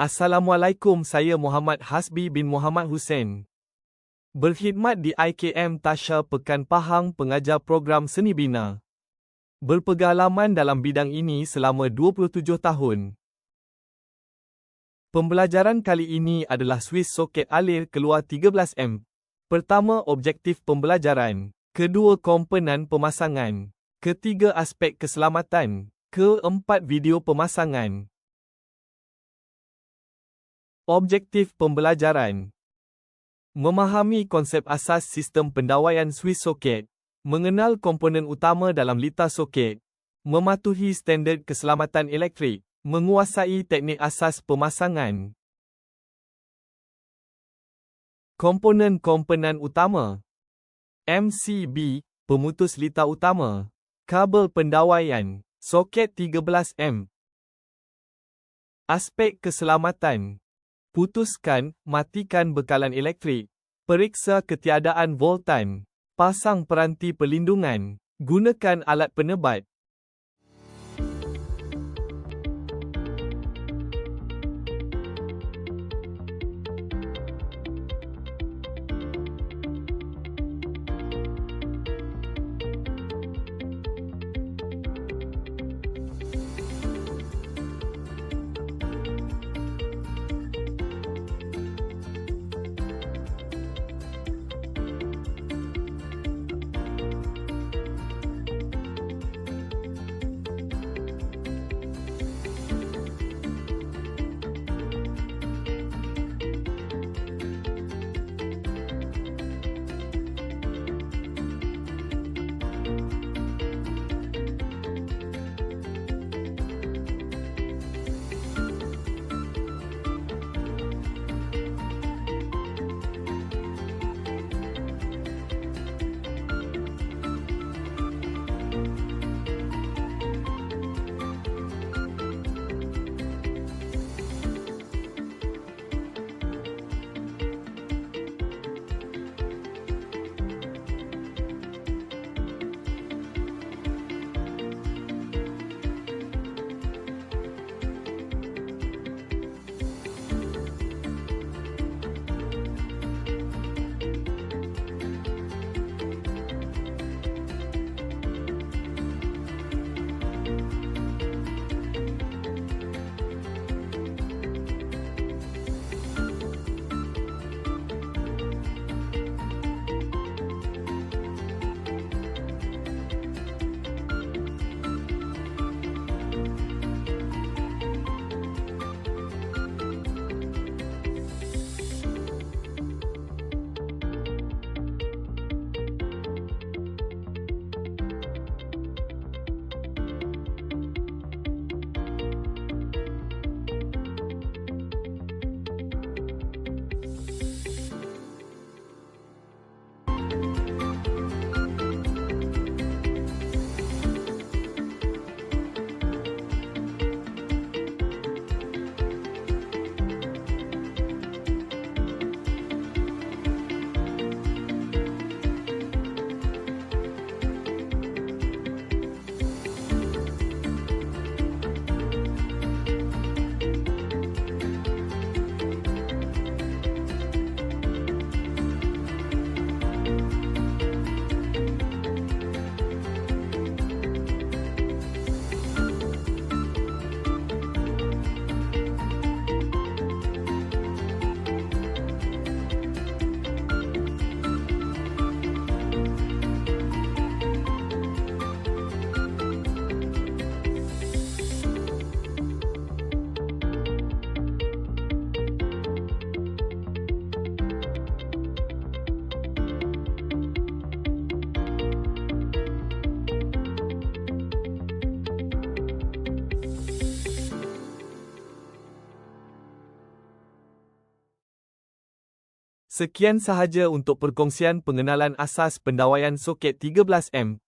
Assalamualaikum saya Muhammad Hasbi bin Muhammad Hussein. Berkhidmat di IKM Tasha Pekan Pahang pengajar program seni bina. Berpengalaman dalam bidang ini selama 27 tahun. Pembelajaran kali ini adalah Swiss soket alir keluar 13M. Pertama, objektif pembelajaran. Kedua, komponen pemasangan. Ketiga, aspek keselamatan. Keempat, video pemasangan. Objektif pembelajaran. Memahami konsep asas sistem pendawaian Swiss soket, mengenal komponen utama dalam litar soket, mematuhi standard keselamatan elektrik, menguasai teknik asas pemasangan. Komponen-komponen utama. MCB, pemutus litar utama, kabel pendawaian, soket 13M. Aspek keselamatan putuskan, matikan bekalan elektrik, periksa ketiadaan voltan, pasang peranti perlindungan, gunakan alat penebat, Sekian sahaja untuk perkongsian pengenalan asas pendawaian soket 13M.